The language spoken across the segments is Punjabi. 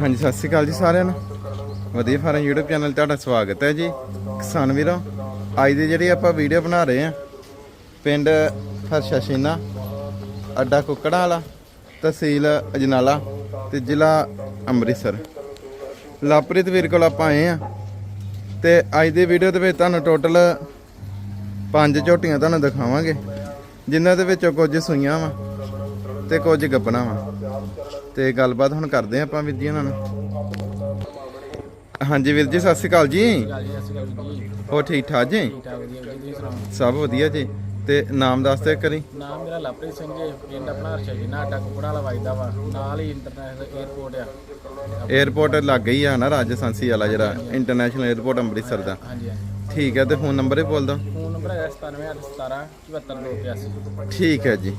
ਹਾਂਜੀ, ਸਤਿ ਸ਼੍ਰੀ ਅਕਾਲ ਜੀ ਸਾਰਿਆਂ ਨੂੰ। ਵਧੀਆ ਫਾਰਮ YouTube ਚੈਨਲ ਤੁਹਾਡਾ ਸਵਾਗਤ ਹੈ ਜੀ। ਕਿਸਾਨ ਵੀਰੋ, ਅੱਜ ਦੀ ਜਿਹੜੀ ਆਪਾਂ ਵੀਡੀਓ ਬਣਾ ਰਹੇ ਆ ਪਿੰਡ ਹਰਸ਼ਾਸ਼ੀਨਾ, ਅੱਡਾ ਕੁੱਕੜਾਂ ਵਾਲਾ, ਤਹਿਸੀਲ ਅਜਨਾਲਾ ਤੇ ਜ਼ਿਲ੍ਹਾ ਅੰਮ੍ਰਿਤਸਰ। ਲਾਪ੍ਰੀਤ ਵੀਰ ਕੋਲ ਆਪਾਂ ਆਏ ਆ ਤੇ ਅੱਜ ਦੀ ਵੀਡੀਓ ਦੇ ਵਿੱਚ ਤੁਹਾਨੂੰ ਟੋਟਲ ਪੰਜ ਝੋਟੀਆਂ ਤੁਹਾਨੂੰ ਦਿਖਾਵਾਂਗੇ, ਜਿਨ੍ਹਾਂ ਦੇ ਵਿੱਚੋਂ ਕੁਝ ਸੂਈਆਂ ਵਾ ਤੇ ਕੁਝ ਗੱਬਣਾ ਵਾ। ਤੇ ਗੱਲਬਾਤ ਹੁਣ ਕਰਦੇ ਆਪਾਂ ਵੀਰ ਜੀ ਉਹਨਾਂ ਨਾਲ। ਹਾਂਜੀ ਵੀਰ ਜੀ ਸਤਿ ਸ਼੍ਰੀ ਅਕਾਲ ਜੀ। ਹੋ ਠੀਕ ਠਾਕ ਜੀ? ਸਭ ਵਧੀਆ ਜੀ। ਤੇ ਨਾਮ ਦੱਸ ਦੇ ਕਰੀ। ਨਾਮ ਮੇਰਾ ਲਵਪ੍ਰੀਤ ਸਿੰਘ ਜੀ ਪਿੰਡ ਆਪਣਾ ਹਰਸ਼ਾ ਜੀ ਨਾਟਾ ਕੁਪੜਾ ਵਾਲਾ ਵੱਜਦਾ ਵਾ। ਨਾਲ ਹੀ ਇੰਟਰਨੈਸ਼ਨਲ 에ਅਰਪੋਰਟ ਆ। 에ਅਰਪੋਰਟ ਲੱਗ ਗਈ ਆ ਨਾ ਰਾਜਸਥਾਨਸੀ ਵਾਲਾ ਜਿਹੜਾ ਇੰਟਰਨੈਸ਼ਨਲ 에ਅਰਪੋਰਟ ਅੰਮ੍ਰਿਤਸਰ ਦਾ। ਹਾਂਜੀ ਠੀਕ ਹੈ ਤੇ ਫੋਨ ਨੰਬਰ ਹੀ ਬੋਲਦਾ ਫੋਨ ਨੰਬਰ ਹੈ 97817 72285 ਠੀਕ ਹੈ ਜੀ।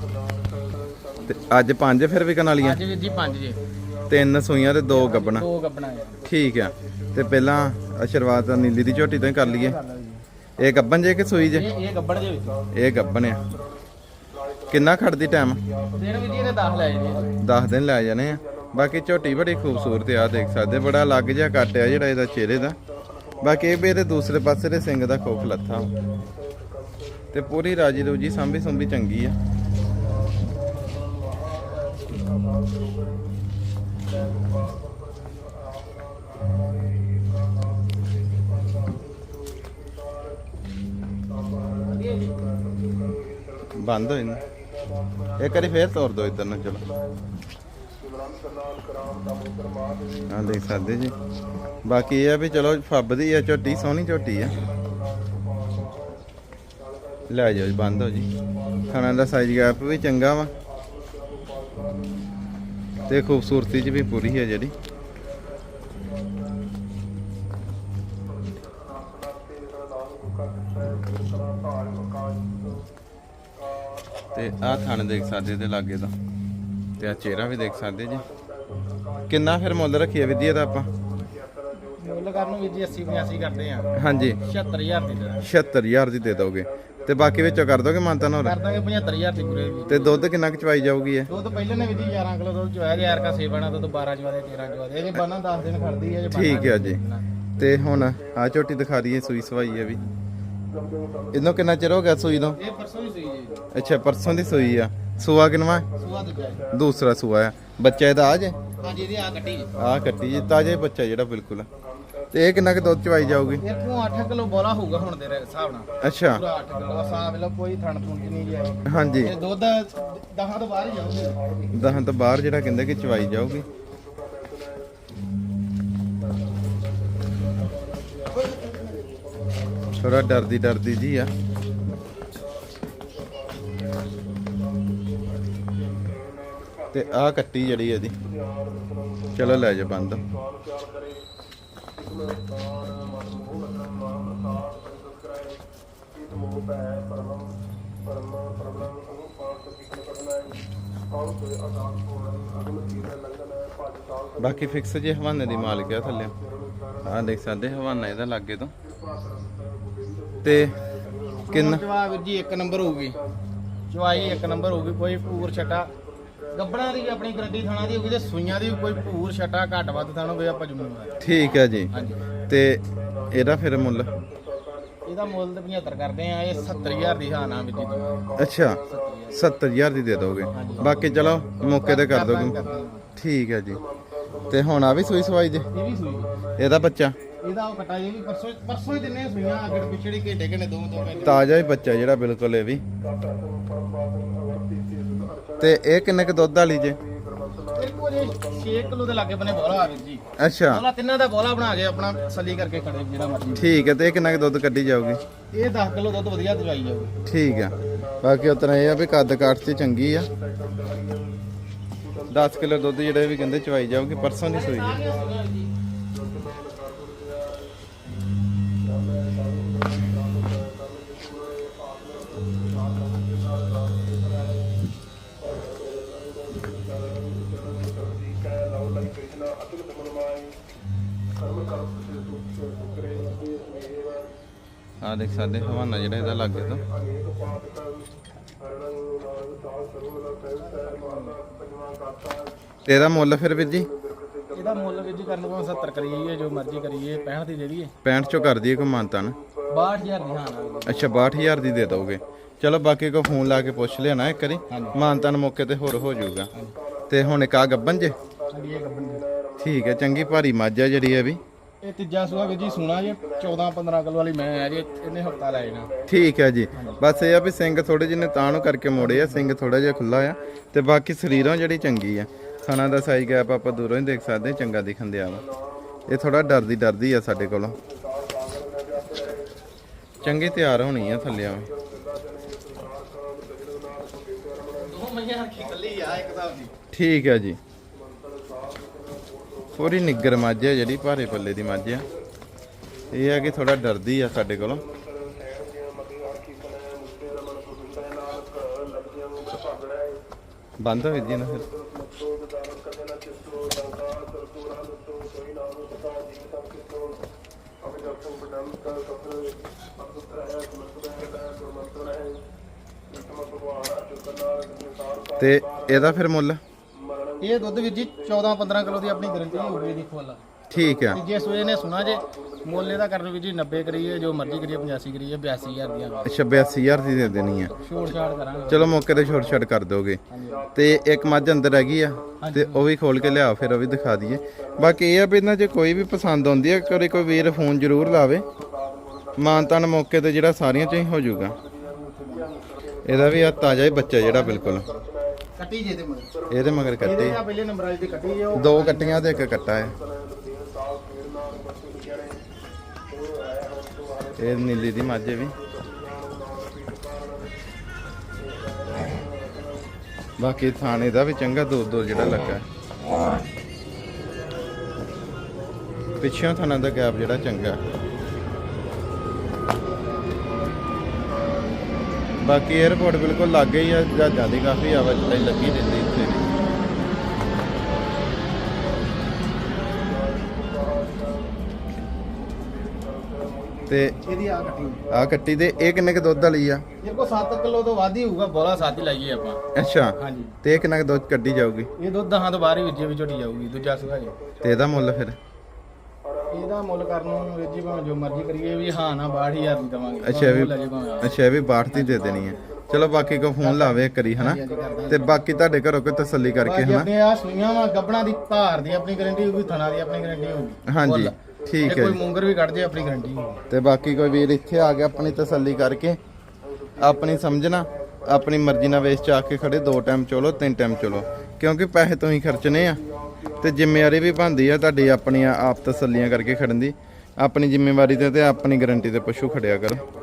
ਤੇ ਅੱਜ ਪੰਜ ਫਿਰ ਵਿਕਣ ਵਾਲੀਆਂ ਅੱਜ ਵੀਰ ਜੀ ਪੰਜ ਜੀ। ਤਿੰਨ ਸੂਈਆਂ ਤੇ ਦੋ ਗੱਬਣਾ। ਦੋ ਗੱਬਣਾ ਠੀਕ ਆ। ਤੇ ਪਹਿਲਾਂ ਆਹ ਸ਼ੁਰੂਆਤ ਤਾਂ ਨੀਲੀ ਦੀ ਝੋਟੀ ਤੋਂ ਹੀ ਕਰ ਲਈਏ। ਇਹ ਗੱਬਨ ਜੇ ਕਿ ਸੂਈ ਜੇ? ਇਹ ਇਹ ਗੱਬੜ ਦੇ ਵਿੱਚ। ਇਹ ਗੱਬਨ ਆ। ਕਿੰਨਾ ਖੜਦੀ ਟਾਈਮ ਦਿਨ ਵੀ ਜੀ ਇਹਨੇ 10 ਲੈ ਜੀ 10 ਦਿਨ ਲੈ ਜਾਣੇ ਆ। ਬਾਕੀ ਝੋਟੀ ਬੜੀ ਖੂਬਸੂਰਤ ਆ ਦੇਖ ਸਕਦੇ ਬੜਾ ਅਲੱਗ ਜਿਹਾ ਕੱਟ ਆ ਜਿਹੜਾ ਇਹਦਾ ਚਿਹਰੇ ਦਾ। ਬਾਕੀ ਇਹ ਵੀ ਇਹਦੇ ਦੂਸਰੇ ਪਾਸੇ ਦੇ ਸਿੰਘ ਦਾ ਖੋਖ ਲੱਥਾ ਤੇ ਪੂਰੀ ਰਾਜੀ ਰੂਜੀ ਸੰਭੀ ਸੰਭੀ ਚੰਗੀ ਆ। ਬੰਦ ਹੋਈ ਨਾ। ਇੱਕ ਵਾਰੀ ਫੇਰ ਤੋੜ ਦੋ ਇਧਰ ਨੂੰ, ਚਲੋ। ਹਾਂ ਦੇਖ ਸਕਦੇ ਜੀ। ਬਾਕੀ ਇਹ ਆ ਵੀ ਚਲੋ ਫੱਬਦੀ ਆ, ਝੋਟੀ, ਸੋਹਣੀ ਝੋਟੀ ਆ। ਲੈ ਜਾਓ ਜੀ, ਬੰਦ ਹੋ ਜੀ। ਖਾਣਾ ਦਾ ਸਾਈਜ਼ ਗੈਪ ਵੀ ਚੰਗਾ ਵਾ। ਤੇ ਖੂਬਸੂਰਤੀ ਚ ਵੀ ਪੂਰੀ ਹੈ ਜਿਹੜੀ। ਤੇ ਆਹ ਥਣ ਦੇਖ ਸਕਦੇ ਤੇ ਲਾਗੇ ਦਾ ਤੇ ਆ ਚਿਹਰਾ ਵੀ ਦੇਖ ਸਕਦੇ ਜੀ। ਕਿੰਨਾ ਫਿਰ ਮੁੱਲ ਰੱਖੀਏ ਵਿਧੀ ਦਾ ਆਪਾਂ? ਮੁੱਲ ਕਰਨ ਨੂੰ ਵੀਰ ਜੀ 80 85 ਕਰਦੇ ਆ ਹਾਂਜੀ। 76000 ਦੀ ਦੇ ਦਾਂਗੇ। 76000 ਦੀ ਦੇ ਦੋਗੇ। ਤੇ ਬਾਕੀ ਵਿੱਚੋਂ ਕਰ ਦੋਗੇ ਮਾਨਤਾ ਹੋਰ ਕਰ ਦਾਂਗੇ 75000 ਦੀ ਪੂਰੇ ਵੀ। ਤੇ ਦੁੱਧ ਕਿੰਨਾ ਕੁ ਚਵਾਈ ਜਾਊਗੀ ਇਹ? ਦੁੱਧ ਪਹਿਲੇ ਨੇ ਵੀ ਜੀ 11 ਕਿਲੋ ਦੁੱਧ ਚੋਇਆ ਗਿਆ ਯਾਰ ਕਾ ਸੇਵਣਾ ਦੁੱਧ 12 ਚਵਾ ਦੇ 13 ਚਵਾ ਦੇ। ਇਹ ਬਾਨਾ 10 ਦਿਨ ਖੜਦੀ ਹੈ ਜੇ ਠੀਕ ਹੈ ਜੀ। ਤੇ ਹੁਣ ਆ ਝੋਟੀ ਦਿਖਾ ਦਈਏ ਸੂਈ ਸਵਾਈ ਹੈ ਵੀ। ਇਹਨੂੰ ਕਿੰਨਾ ਚਿਰ ਹੋ ਗਿਆ ਸੂਈ ਤੋਂ ਇਹ ਪਰਸੋਂ ਹੀ ਸੂਈ ਜੀ। ਅੱਛਾ ਪਰਸੋਂ ਦੀ ਸੂਈ ਆ। ਸੂਆ ਕਿਨਵਾ ਸੂਆ ਦੂਜਾ ਜੀ ਦੂਸਰਾ ਸੂਆ ਆ। ਬੱਚਾ ਇਹਦਾ ਆ ਜੇ? ਹਾਂਜੀ ਇਹਦੀ ਆ ਕੱਟੀ ਜੀ। ਆ ਕੱਟੀ ਜੀ ਤਾਜ਼ਾ ਬੱਚਾ ਜਿਹੜਾ ਬਿਲਕੁਲ। ਤੇ ਇਹ ਕਿੰਨਾ ਕੁ ਦੁੱਧ ਚਵਾਈ ਜਾਊਗੀ? ਇਹ ਤੋਂ 8 ਕਿਲੋ ਬੋਲਾ ਹੋਊਗਾ ਹੁਣ ਦੇ ਹਿਸਾਬ ਨਾਲ। ਅੱਛਾ। ਪੂਰਾ 8 ਕਿਲੋ। ਹਿਸਾਬ ਲਾ ਕੋਈ ਥਣ ਥੁਣ ਚ ਨਹੀਂ ਗਿਆ ਹਾਂਜੀ। ਇਹ ਦੁੱਧ 10 ਤੋਂ ਬਾਹਰ ਹੀ ਜਾਊਗੀ। ਦਹਾਂ ਤੋਂ ਬਾਹਰ ਜਿਹੜਾ ਕਹਿੰਦੇ ਕਿ ਚਵਾਈ ਜਾਊਗੀ। ਥੋੜਾ ਡਰਦੀ ਡਰਦੀ ਜੀ ਆ। ਤੇ ਆ ਕੱਟੀ ਜਿਹੜੀ ਇਹਦੀ। ਚਲੋ ਲੈ ਜਾ ਬੰਦ। ਬਾਕੀ ਫਿਕਸ ਜੇ ਹਵਾਨੇ ਦੀ ਮਾਲਕ ਆ ਥੱਲੇ। ਆਹ ਦੇਖ ਸਕਦੇ ਹਵਾਨਾ ਇਹਦਾ ਲਾਗੇ ਤੋਂ। ਤੇ ਕਿੰਨਾ? ਚਵਾ ਵੀਰ ਜੀ ਇੱਕ ਨੰਬਰ ਹੋਊਗੀ। ਚਵਾਈ ਇੱਕ ਨੰਬਰ ਹੋਊਗੀ ਕੋਈ ਪੂਰ ਛਟਾ। ਗੱਬੜਾਂ ਦੀ ਵੀ ਆਪਣੀ ਗਰੰਟੀ ਥਾਣਾ ਦੀ ਹੋਊਗੀ ਤੇ ਸੂਈਆਂ ਦੀ ਵੀ ਕੋਈ ਪੂਰ ਛਟਾ ਘੱਟ ਵੱਧ ਥਾਣਾ ਹੋਵੇ ਆਪਾਂ ਜ਼ਿੰਮੇਵਾਰ ਠੀਕ ਹੈ ਜੀ। ਹਾਂਜੀ। ਤੇ ਇਹਦਾ ਫਿਰ ਮੁੱਲ? ਇਹਦਾ ਮੁੱਲ ਤੇ 75 ਕਰਦੇ ਆ ਇਹ 70000 ਦੀ ਹਾਨਾ ਵੀਰ ਜੀ। ਅੱਛਾ 70000 ਦੀ ਦੇ ਦੋਗੇ। ਬਾਕੀ ਚਲੋ ਮੌਕੇ ਤੇ ਕਰ ਦੋਗੇ। ਠੀਕ ਹੈ ਜੀ। ਤੇ ਹੁਣ ਆ ਵੀ ਸੂਈ ਸਵਾਈ ਜੇ? ਇਹ ਵੀ ਸੂਈ। ਇਹਦਾ ਬੱਚਾ? ਇਹਦਾ ਉਹ ਕਟਾ ਇਹ ਵੀ ਪਰਸੋਂ ਪਰਸੋਂ ਹੀ ਦਿਨੇ ਸੂਈਆਂ ਅੱਗੇ ਪਿਛੜੀ ਘੇਟੇ ਘੰਟੇ ਦੋ ਦੋ ਘੰਟੇ। ਤਾਜ਼ਾ ਹੀ ਬੱਚਾ ਜਿਹੜਾ ਬਿਲਕੁਲ ਇਹ ਵੀ। ਤੇ ਇਹ ਕਿੰਨੇ ਕ ਦੁੱਧ ਵਾਲੀ ਜੇ? ਇਹ ਕੋਲ 6 ਕਿਲੋ ਦੇ ਲਾਗੇ ਬਨੇ ਬੋਲਾ ਆ ਵੀਰ ਜੀ। ਅੱਛਾ। ਬੋਲਾ ਤਿੰਨਾਂ ਦਾ ਬੋਲਾ ਬਣਾ ਕੇ ਆਪਣਾ ਸਲੀ ਕਰਕੇ ਖੜੇ ਜਿਹੜਾ ਮਰਜ਼ੀ। ਠੀਕ ਹੈ ਤੇ ਇਹ ਕਿੰਨਾ ਕ ਦੁੱਧ ਕੱਢੀ ਜਾਊਗੀ? ਇਹ 10 ਕਿਲੋ ਦੁੱਧ ਵਧੀਆ ਦਵਾਈ ਜਾਊਗੀ। ਠੀਕ ਆ ਬਾਕੀ ਉਤਨਾ ਇਹ ਆ ਵੀ ਕੱਦ ਕਾਠ ਤੇ ਚੰਗੀ ਆ। 10 ਕਿਲੋ ਦੁੱਧ ਜਿਹੜੇ ਵੀ ਕਹਿੰਦੇ ਚਵਾਈ ਜਾਊਗੀ ਪਰਸੋਂ ਦੀ ਸੂਈ। ਆ ਦੇਖ ਸਕਦੇ ਹਵਾਨਾ ਜਿਹੜਾ ਇਹਦਾ ਲੱਗੇ ਤੋਂ ਤੇ। ਇਹਦਾ ਮੁੱਲ ਫਿਰ ਵੀਰ ਜੀ? ਇਹਦਾ ਮੁੱਲ ਵੀਰ ਜੀ ਕਰਨ ਕੋਲ 70 ਕਰੀਏ ਜੋ ਮਰਜ਼ੀ ਕਰੀਏ 65 ਦੀ ਦੇ ਦਈਏ। 65 ਚੋਂ ਕਰ ਦਈਏ ਕੋਈ ਮਾਨਤਾ ਨਾ। 62000 ਦੀ ਹਾਂ ਅੱਛਾ 62000 ਦੀ ਦੇ ਦੋਗੇ। ਚਲੋ ਬਾਕੀ ਕੋ ਫੋਨ ਲਾ ਕੇ ਪੁੱਛ ਲਿਆ ਨਾ ਇੱਕ ਵਾਰੀ। ਮਾਨਤਾ ਨੂੰ ਮੌਕੇ ਤੇ ਹੋਰ ਹੋ ਜਾਊਗਾ। ਤੇ ਹੁਣ ਇੱਕ ਆ ਗੱਬਨ ਜੇ? ਠੀਕ ਹੈ ਚੰਗੀ ਭਾਰੀ ਮੱਝ ਆ ਜਿਹੜੀ ਇਹ ਵੀ। ਇਹ ਤੀਜਾ ਸੂਆ ਵੀਰ ਜੀ ਸੁਣਾ ਜੀ 14 15 ਕਿਲੋ ਵਾਲੀ ਮੈਂ ਆ ਜੀ ਇਹਨੇ ਹਫਤਾ ਲੈ ਜਾਣਾ। ਠੀਕ ਹੈ ਜੀ। ਬਸ ਇਹ ਆ ਵੀ ਸਿੰਘ ਥੋੜੇ ਜਿਹੇ ਨੇ ਤਾਂ ਨੂੰ ਕਰਕੇ ਮੋੜੇ ਆ ਸਿੰਘ ਥੋੜਾ ਜਿਹਾ ਖੁੱਲਾ ਆ ਤੇ ਬਾਕੀ ਸਰੀਰੋਂ ਜਿਹੜੀ ਚੰਗੀ ਆ। ਥਣਾ ਦਾ ਸਾਈ ਗੈਪ ਆਪਾਂ ਦੂਰੋਂ ਹੀ ਦੇਖ ਸਕਦੇ ਚੰਗਾ ਦਿਖਣ ਦਿਆ ਵਾ। ਇਹ ਥੋੜਾ ਡਰਦੀ ਡਰਦੀ ਆ ਸਾਡੇ ਕੋਲੋਂ। ਚੰਗੀ ਤਿਆਰ ਹੋਣੀ ਆ ਥੱਲੇ ਆ। ਦੋ ਮਈਆਂ ਰੱਖੀ ਕੱਲੀ ਆ ਇੱਕ ਹਿਸਾਬ ਦੀ ਠੀਕ ਹੈ ਜੀ। ਪੂਰੀ ਨਿੱਗਰ ਮੱਝ ਹੈ ਜਿਹੜੀ, ਭਾਰੇ ਪੱਲੇ ਦੀ ਮੱਝ ਆ। ਇਹ ਹੈ ਕਿ ਥੋੜਾ ਡਰਦੀ ਆ ਸਾਡੇ ਕੋਲੋਂ। ਬੰਦ ਹੋ ਜੀ ਨਾ ਫਿਰ। ਤੇ ਇਹਦਾ ਫਿਰ ਮੁੱਲ? ਇਹ ਦੁੱਧ ਵੀਰ ਜੀ 14 15 ਕਿਲੋ ਦੀ ਆਪਣੀ ਗਾਰੰਟੀ ਹੋਊਗੀ ਦੇਖੋ ਵਾਲਾ ਠੀਕ ਆ। ਤੀਜੇ ਸੂਏ ਨੇ ਸੁਣਾ ਜੇ ਮੁੱਲ ਇਹਦਾ ਕਰਨ ਵੀਰ ਜੀ 90 ਕਰੀਏ ਜੋ ਮਰਜ਼ੀ ਕਰੀਏ 85 ਕਰੀਏ 82000 ਦੀਆਂ। ਅੱਛਾ 82000 ਦੀ ਦੇ ਦੇਣੀ ਆ। ਛੋੜ ਛਾੜ ਕਰਾਂਗੇ। ਚਲੋ ਮੌਕੇ ਤੇ ਛੋਟ ਛੱਡ ਕਰ ਦੋਗੇ ਤੇ ਇੱਕ ਮੱਝ ਅੰਦਰ ਹੈਗੀ ਆ ਤੇ ਉਹ ਵੀ ਖੋਲ ਕੇ ਲਿਆ ਫਿਰ ਉਹ ਵੀ ਦਿਖਾ ਦਈਏ। ਬਾਕੀ ਇਹ ਆ ਵੀ ਇਹਨਾਂ 'ਚ ਕੋਈ ਵੀ ਪਸੰਦ ਆਉਂਦੀ ਹੈ ਕਰੇ ਕੋਈ ਵੀਰ ਫੋਨ ਜ਼ਰੂਰ ਲਾਵੇ। ਮਾਨਤਾਨ ਮੌਕੇ ਤੇ ਜਿਹੜਾ ਸਾਰੀਆਂ 'ਚ ਹੀ ਹੋ ਜਾਊਗਾ। ਇਹਦਾ ਵੀ ਆ ਤਾਜ਼ਾ ਹੀ ਬੱਚਾ ਜਿਹੜਾ ਬਿਲਕੁਲ। ਕੱਟੀ ਜੇ ਤੇ ਮਗਰ। ਇਹਦੇ ਮਗਰ ਕੱਟੇ। ਇਹਦੇ ਆ ਪਹਿਲੇ ਨੰਬਰ ਵਾਲੀ ਦੀ ਕੱਟੀ ਜੇ ਉਹ ਦੋ ਕੱਟੀਆਂ ਤੇ ਇੱਕ ਕੱਟਾ ਹੈ। ਇਹ ਨੀਲੀ ਦੀ ਮੱਝ ਹੈ ਵੀ। ਬਾਕੀ ਥਾਣੇ ਦਾ ਵੀ ਚੰਗਾ ਦੋ ਦੋ ਜਿਹੜਾ ਲੱਗਾ। ਹੈ। ਪਿੱਛੋਂ ਥਾਣਾ ਦਾ ਗੈਪ ਜਿਹੜਾ ਚੰਗਾ। ਬਾਕੀ 에어ਪੋਰਟ ਬਿਲਕੁਲ ਲੱਗੇ ਹੀ ਆ ਜਹਾਜ਼ਾਂ ਦੀ ਕਾਫੀ ਆਵਾਜਾਈ ਲੱਗੀ ਰਹਿੰਦੀ ਇੱਥੇ। ਵੀ ਤੇ ਇਹਦੀ ਆ ਕੱਟੀ। ਆ ਕੱਟੀ ਤੇ ਇਹ ਕਿੰਨੇ ਕ ਦੁੱਧ ਵਾਲੀ ਆ? ਇਹ ਕੋ 7 ਕਿਲੋ ਤੋਂ ਵੱਧ ਹੀ ਹੋਊਗਾ ਬੋਲਾ ਸਾਥ ਹੀ ਲਾਈਏ ਆਪਾਂ। ਅੱਛਾ ਹਾਂਜੀ। ਤੇ ਇਹ ਕਿੰਨਾ ਕ ਦੁੱਧ ਕੱਢੀ ਜਾਊਗੀ? ਇਹ ਦੁੱਧ ਦਹਾਂ ਤੋਂ ਬਾਹਰ ਹੀ ਵਿੱਚੇ ਵੀ ਝੋਟੀ ਜਾਊਗੀ ਦੂਜਾ ਜੀ ਤੇ ਇਹਦਾ ਮੁੱਲ ਫਿਰ? ਇਹਦਾ ਮੁੱਲ ਕਰਨ ਨੂੰ ਵੀਰ ਜੀ ਭਾਵੇਂ ਜੋ ਮਰਜ਼ੀ ਕਰੀਏ ਵੀ ਹਾਂ ਨਾ 62000 ਦੀ ਦਵਾਂਗੇ। ਅੱਛਾ ਵੀ। ਅੱਛਾ ਵੀ 62 ਦੀ ਦੇ ਦੇਣੀ ਹੈ। ਚਲੋ ਬਾਕੀ ਕੋ ਫੋਨ ਲਾਵੇ ਇੱਕ ਵਾਰੀ ਹਨਾ? ਤੇ ਬਾਕੀ ਤੁਹਾਡੇ ਘਰੋਂ ਕੋਈ ਤਸੱਲੀ ਕਰਕੇ ਹਨਾ? ਆਪਣੇ ਆ ਸੂਈਆਂ ਵਾ ਗੱਬਣਾ ਦੀ ਭਾਰ ਦੀ ਆਪਣੀ ਗਾਰੰਟੀ ਹੋਊਗੀ ਥਣਾ ਦੀ ਆਪਣੀ ਗਾਰੰਟੀ ਹੋਊਗੀ। ਹਾਂਜੀ। ਠੀਕ ਹੈ ਕੋਈ ਮੂੰਗਰ ਵੀ ਕੱਢ ਜੇ ਆਪਣੀ ਗਾਰੰਟੀ ਹੋਊਗੀ। ਤੇ ਬਾਕੀ ਕੋਈ ਵੀਰ ਇੱਥੇ ਆ ਕੇ ਆਪਣੀ ਤਸੱਲੀ ਕਰਕੇ ਆਪਣੀ ਸਮਝਣਾ ਆਪਣੀ ਮਰਜ਼ੀ ਨਾਲ ਵੇਚ ਚਾ ਕੇ ਖੜੇ ਦੋ ਟਾਈਮ ਚਲੋ ਤਿੰਨ ਟਾਈਮ ਚਲੋ। ਕਿਉਂਕਿ ਪੈਸੇ ਤੁਸੀਂ ਖਰਚਣੇ ਆ। ਤੇ ਜ਼ਿੰਮੇਵਾਰੀ ਵੀ ਬਣਦੀ ਆ ਤੁਹਾਡੀ ਆਪਣੀਆਂ ਆਪ ਤਸੱਲੀਆਂ ਕਰਕੇ ਖੜਨ ਦੀ। ਆਪਣੀ ਜ਼ਿੰਮੇਵਾਰੀ ਤੇ ਤੇ ਆਪਣੀ ਗਾਰੰਟੀ ਤੇ ਪਸ਼ੂ ਖੜਿਆ ਕਰੋ।